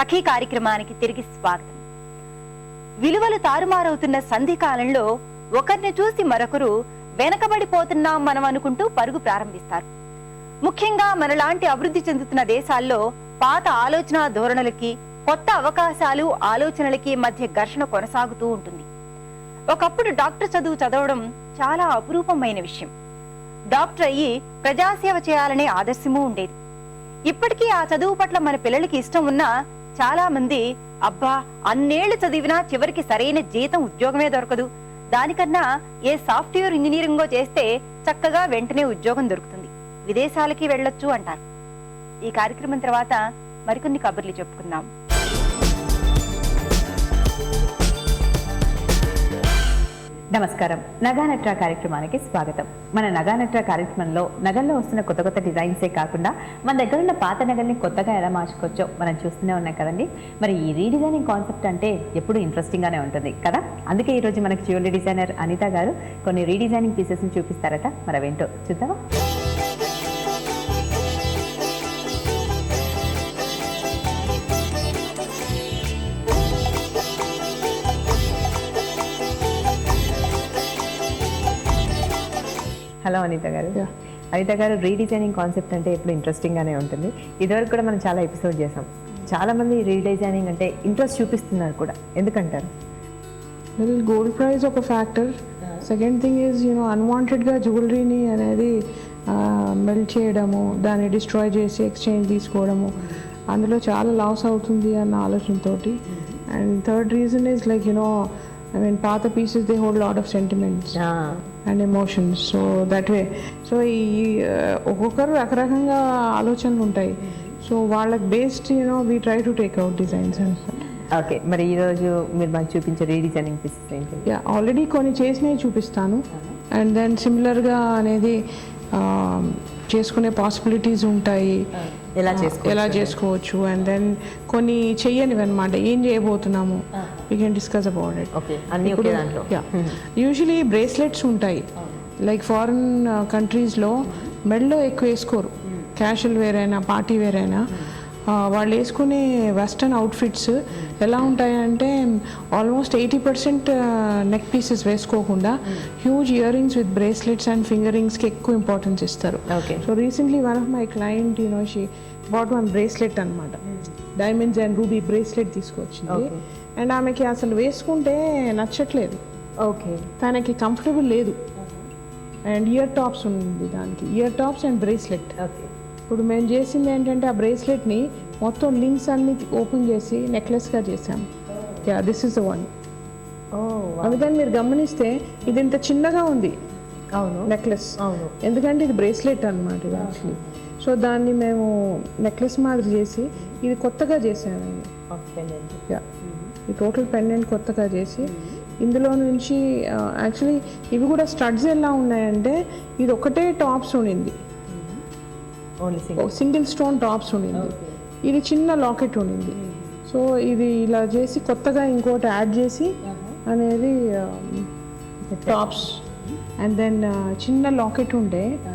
సఖీ కార్యక్రమానికి తిరిగి స్వాగతం. విలువలు తారుమారవుతున్న సంధి కాలంలో ఒకరిని చూసి మరొకరు వెనకబడిపోతున్నాం మనం అనుకుంటూ పరుగు ప్రారంభిస్తారు. ముఖ్యంగా మనలాంటి అభివృద్ధి చెందుతున్న దేశాల్లో పాత ఆలోచన ధోరణులకి కొత్త అవకాశాలు ఆలోచనలకి మధ్య ఘర్షణ కొనసాగుతూ ఉంటుంది. ఒకప్పుడు డాక్టర్ చదువు చదవడం చాలా అపురూపమైన విషయం. డాక్టర్ అయ్యి ప్రజాసేవ చేయాలనే ఆదర్శము ఉండేది. ఇప్పటికీ ఆ చదువు పట్ల మన పిల్లలకి ఇష్టం ఉన్నా చాలా మంది అబ్బా అన్నేళ్ళు చదివినా చివరికి సరైన జీతం ఉద్యోగమే దొరకదు. దానికన్నా ఏ సాఫ్ట్వేర్ ఇంజనీరింగో చేస్తే చక్కగా వెంటనే ఉద్యోగం దొరుకుతుంది. విదేశాలకి వెళ్ళొచ్చు అంటారు. ఈ కార్యక్రమం తర్వాత మరికొన్ని కబుర్లు చెప్పుకుందాం. నమస్కారం. నగానట్ర కార్యక్రమానికి స్వాగతం. మన నగానట్ర కార్యక్రమంలో నగల్లో వస్తున్న కొత్త కొత్త డిజైన్సే కాకుండా మన దగ్గర ఉన్న పాత నగల్ని కొత్తగా ఎలా మార్చుకోవచ్చో మనం చూస్తూనే ఉన్నాం కదండి. మరి ఈ రీడిజైనింగ్ కాన్సెప్ట్ అంటే ఎప్పుడు ఇంట్రెస్టింగ్గానే ఉంటుంది కదా? అందుకే ఈరోజు మనకి జ్యువెలరీ డిజైనర్ అనిత గారు కొన్ని రీడిజైనింగ్ పీసెస్ని చూపిస్తారట. మరవేంటో చూద్దామా? హలో అనిత గారు. అనిత గారు రీడిజైనింగ్ కాన్సెప్ట్ అంటే ఎప్పుడు ఇంట్రెస్టింగ్గానే ఉంటుంది. ఇదివరకు కూడా మనం చాలా ఎపిసోడ్ చేసాం. చాలా మంది రీడిజైనింగ్ అంటే ఇంట్రెస్ట్ చూపిస్తున్నారు కూడా. ఎందుకంటారు? వెల్ గోల్డ్ ప్రైస్ ఒక factor second thing is you know అన్వాంటెడ్గా జ్యువెలరీని అనేది మెల్ట్ చేయడము దాన్ని డిస్ట్రాయ్ చేసి ఎక్స్చేంజ్ తీసుకోవడము అందులో చాలా లాస్ అవుతుంది అన్న ఆలోచనతోటి. And third reason is like you know I mean పాత pieces they hold lot of sentiments and emotions so that way so ఈ ఆ, ఒక్కొక్కరు రకరకంగా ఆలోచనలు ఉంటాయి. సో వాళ్ళకి based you know we try to take out designs and okay మరి ఈరోజు మీరు మాకు చూపించే రీడిజైనింగ్ పీసెస్ ఏంటి? ఆల్రెడీ కొన్ని చేసినవి చూపిస్తాను. అండ్ దెన్ సిమిలర్గా అనేది ఆ, చేసుకునే పాసిబిలిటీస్ ఉంటాయి. ఎలా చేసుకోవచ్చు? ఎలా చేసుకోవచ్చు? అండ్ దెన్ కొన్ని చెయ్యనివి అనమాట ఏం చేయబోతున్నాము? We can discuss about it okay అన్ని ఒకే దాంట్లో. యూజువలీ బ్రేస్లెట్స్ ఉంటాయి. లైక్ ఫారిన్ కంట్రీస్లో మెడలో ఎక్కువ వేసుకోరు. క్యాషువల్ వేర్ అయినా పార్టీ వేర్ అయినా. ఆ, వాళ్ళు వేసుకునే వెస్టర్న్ అవుట్ఫిట్స్ ఎలా ఉంటాయంటే almost eighty percent neck pieces వేసుకోకుండా huge ear rings with bracelets and finger రింగ్స్కి ఎక్కువ ఇంపార్టెన్స్ ఇస్తారు. Okay so recently one of my client you know she bought one bracelet అనమాట డైమండ్స్ అండ్ రూబీ బ్రేస్లెట్ తీసుకొచ్చింది. And ఆమెకి అసలు వేసుకుంటే నచ్చట్లేదు. Okay. తనకి కంఫర్టబుల్ లేదు. అండ్ ఇయర్ టాప్స్ ఉంది దానికి. Ear tops and bracelet. Okay. ఇప్పుడు మేము చేసింది ఏంటంటే ఆ బ్రేస్లెట్ని మొత్తం లింక్స్ అన్ని ఓపెన్ చేసి నెక్లెస్గా చేసాం yeah this is the one. అందుకని మీరు గమనిస్తే ఇది ఇంత చిన్నగా ఉంది. అవును. నెక్లెస్. అవును. ఎందుకంటే ఇది బ్రేస్లెట్ అనమాట ఇది యాక్చువల్లీ. సో దాన్ని మేము నెక్లెస్ మాదిరి చేసి ఇది కొత్తగా చేసాము ఇది ఓకే యా. ఈ టోటల్ పెండెంట్ కొత్తగా చేసి ఇందులో నుంచి యాక్చువల్లీ ఇవి కూడా స్టడ్స్ ఎలా ఉన్నాయంటే ఇది ఒకటే టాప్స్ ఉండింది. ఓన్లీ సింగిల్ స్టోన్ టాప్స్ ఉండింది. ఇది చిన్న లాకెట్ ఉండింది. సో ఇది ఇలా చేసి కొత్తగా ఇంకోటి యాడ్ చేసి అనేది టాప్స్. అండ్ దెన్ చిన్న లాకెట్ ఉంటే ఆ,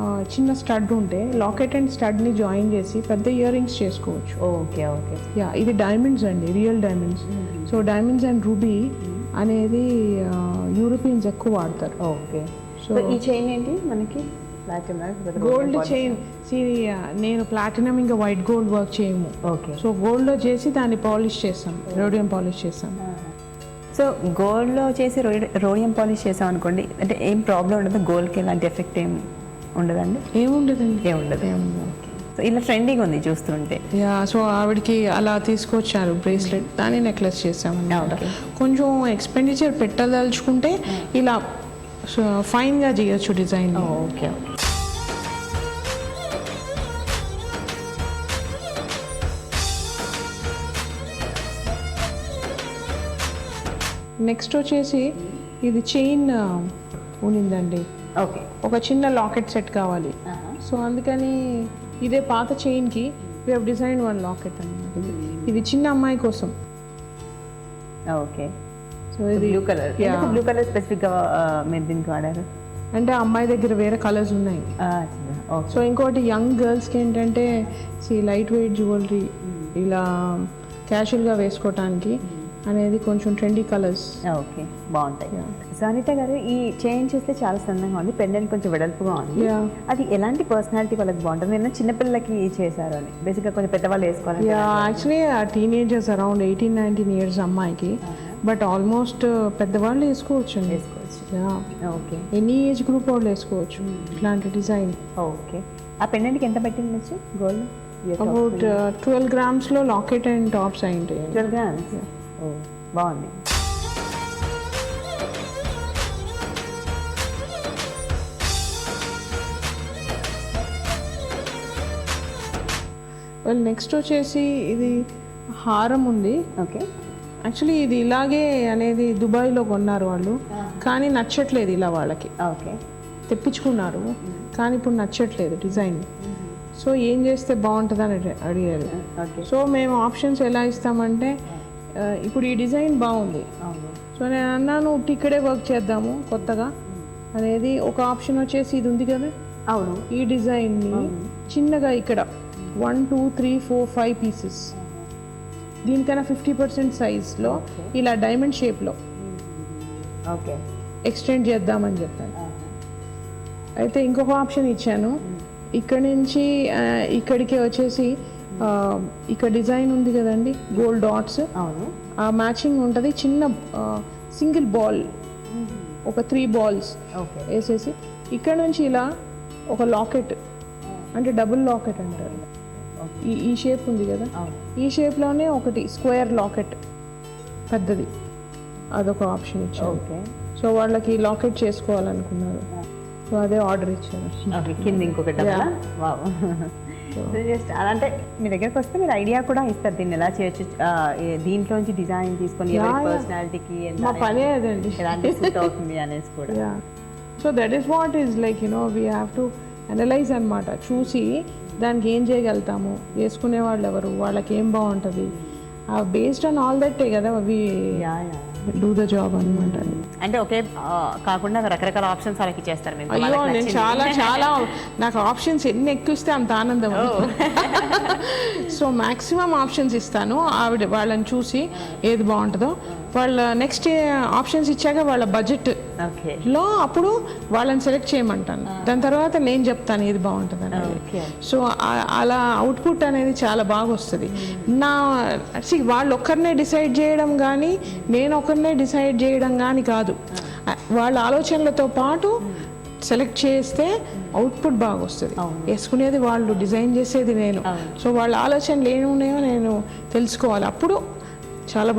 చిన్న స్టడ్ ఉంటే లాకెట్ అండ్ స్టడ్ని జాయిన్ చేసి పెద్ద ఇయర్ రింగ్స్ చేసుకోవచ్చు ఓకే ఓకే. యా ఇది డైమండ్స్ అండి real diamonds. So diamonds and ruby అనేది యూరోపియన్స్ ఎక్కువ వాడతారు. ఓకే. సో ఈ చైన్ ఏంటి మనకి? Gold chain. నేను ప్లాటినం ఇంకా వైట్ గోల్డ్ వర్క్ చేయము. ఓకే. సో గోల్డ్లో చేసి దాన్ని పాలిష్ చేస్తాం రోడియం పాలిష్ చేస్తాం. సో గోల్డ్లో చేసి రోడి- రోడియం పాలిష్ చేసాం అనుకోండి అంటే ఏం ప్రాబ్లం ఉండదు గోల్డ్కి ఎలాంటి ఎఫెక్ట్ ఏం ఉండదండి? ఏముండదండి. ఏముండదు. సో ఇలా ట్రెండింగ్ ఉంది చూస్తుంటే. యా సో ఆవిడకి అలా తీసుకొచ్చారు బ్రేస్లెట్ దాన్ని నెక్లెస్ చేసాం అన్నమాట Okay. కొంచెం ఎక్స్పెండిచర్ పెట్టదలుచుకుంటే ఇలా ఫైన్గా చేయొచ్చు డిజైన్ ఓకే నెక్స్ట్ వచ్చేసి ఇది చైన్ ఉన్నిందండి. ఓకే ఒక చిన్న లాకెట్ సెట్ కావాలి. సో అందుకని ఇదే పాత చైన్కి we have design one locket అన్నమాట ఇది. చిన్న అమ్మాయి కోసం. ఓకే. సో ఇది బ్లూ కలర్. బ్లూ కలర్ స్పెసిఫిక్గా మీరు దీనికి వాడారు? అంటే అమ్మాయి దగ్గర వేరే కలర్స్ ఉన్నాయి. సో ఇంకోటి యంగ్ గర్ల్స్కి ఏంటంటే సి లైట్ వెయిట్ జ్యువెలరీ ఇలా క్యాషువల్గా వేసుకోవటానికి అనేది కొంచెం ట్రెండీ కలర్స్ ఓకే. బాగుంటాయి. సో అనిత గారు ఈ చైన్ చూస్తే చాలా సన్నగా ఉంది. పెండెంట్ కొంచెం వెడల్పుగా ఉంది. అది ఎలాంటి పర్సనాలిటీ వాళ్ళకి బాగుంటుంది? నేను చిన్నపిల్లలకి చేశారు అని. బేసిక్గా కొంచెం పెద్దవాళ్ళు వేసుకోవాలి యా యాక్చువల్లీ ఆ teenagers around eighteen nineteen years అమ్మాయికి. బట్ ఆల్మోస్ట్ పెద్దవాళ్ళు వేసుకోవచ్చు అండి. వేసుకోవచ్చు. Yeah okay any age group వాళ్ళు వేసుకోవచ్చు. ఇట్లాంటి డిజైన్ ఓకే ఆ పెండెంట్కి ఎంత పెట్టిండొచ్చు గోల్డ్ అబౌట్ ట్వెల్వ్ గ్రామ్స్లో లాకెట్ అండ్ టాప్స్ అయింటాయి ట్వెల్వ్ గ్రామ్స్ ఓ బాగుంది. వెల్ నెక్స్ట్ వచ్చేసి ఇది హారం ఉంది. ఓకే. యాక్చువల్లీ ఇది ఇలాగే అనేది దుబాయ్లో కొన్నారు వాళ్ళు. కానీ నచ్చట్లేదు ఇలా వాళ్ళకి. ఓకే. తెప్పించుకున్నారు. కానీ ఇప్పుడు నచ్చట్లేదు డిజైన్. సో ఏం చేస్తే బాగుంటుందని అడి- అడిగారు సో మేము ఆప్షన్స్ ఎలా ఇస్తామంటే ఇప్పుడు ఈ డిజైన్ బాగుంది. అవును. సో నేను అన్నాను ఇక్కడే వర్క్ చేద్దాము కొత్తగా. అనేది ఒక ఆప్షన్ వచ్చేసి ఇది ఉంది కదా? అవును. ఈ డిజైన్ని చిన్నగా ఇక్కడ one two three four five pieces దీనికన్నా ఫిఫ్టీ పర్సెంట్ సైజ్లో ఇలా డైమండ్ షేప్లో ఓకే. ఎక్స్టెండ్ చేద్దామని చెప్పాను. అయితే ఇంకొక ఆప్షన్ ఇచ్చాను. ఇక్కడ నుంచి ఇక్కడికి వచ్చేసి ఇక్కడ డిజైన్ ఉంది కదండి గోల్డ్ డాట్స్. అవును. ఆ మ్యాచింగ్ ఉంటుంది చిన్న సింగిల్ బాల్. ఒక త్రీ బాల్స్ ఓకే. వేసేసి ఇక్కడ నుంచి ఇలా ఒక లాకెట్ అంటే డబుల్ లాకెట్ అంటారు. ఈ ఈ షేప్ ఉంది కదా? ఈ షేప్లోనే ఒకటి స్క్వేర్ లాకెట్ పెద్దది. అదొక ఆప్షన్ ఇచ్చారు. ఓకే. సో వాళ్ళకి లాకెట్ చేసుకోవాలనుకున్నారు. సో అదే ఆర్డర్ ఇచ్చారు. కింద ఇంకొక డబ్బా వావ్. జస్ట్ అంటే మీ దగ్గరకు వస్తే మీరు ఐడియా కూడా ఇస్తారు దీన్ని ఎలా చేయొచ్చు దీంట్లోంచి డిజైన్ తీసుకొని. పర్సనాలిటీకి మా పనే అదండి. ఎలాంటి సూట్ అవుతుంది అనేసి కూడా. So that is what is like you know we have to analyse అనమాట చూసి దానికి ఏం చేయగలుగుతాము? వేసుకునే వాళ్ళు ఎవరు? వాళ్ళకి ఏం బాగుంటుంది బేస్డ్ ఆన్ ఆల్ దట్టే కదా అవి డూ ద జాబ్ అనమాట అంటే ఒకే ఆ, కాకుండా రకరకాల ఆప్షన్స్ వాళ్ళకి చేస్తారు అయ్యో నేను చాలా చాలా నాకు ఆప్షన్స్ ఎన్ని ఎక్కిస్తే అంత ఆనందం సో మాక్సిమం ఆప్షన్స్ ఇస్తాను. ఆవిడ వాళ్ళని చూసి ఏది బాగుంటుందో వాళ్ళ నెక్స్ట్ ఆప్షన్స్ ఇచ్చాక వాళ్ళ బడ్జెట్లో అప్పుడు వాళ్ళని సెలెక్ట్ చేయమంటాను. దాని తర్వాత నేను చెప్తాను ఏది బాగుంటుంది అనేది సో అలా అవుట్పుట్ అనేది చాలా బాగా వస్తుంది. నా see, వాళ్ళు ఒక్కరినే డిసైడ్ చేయడం కానీ నేను ఒకరినే డిసైడ్ చేయడం కానీ కాదు. వాళ్ళ ఆలోచనలతో పాటు సెలెక్ట్ చేస్తే అవుట్పుట్ బాగా వస్తుంది. వేసుకునేది వాళ్ళు డిజైన్ చేసేది నేను. సో వాళ్ళ ఆలోచనలు ఏమున్నాయో నేను తెలుసుకోవాలి. అప్పుడు చాలా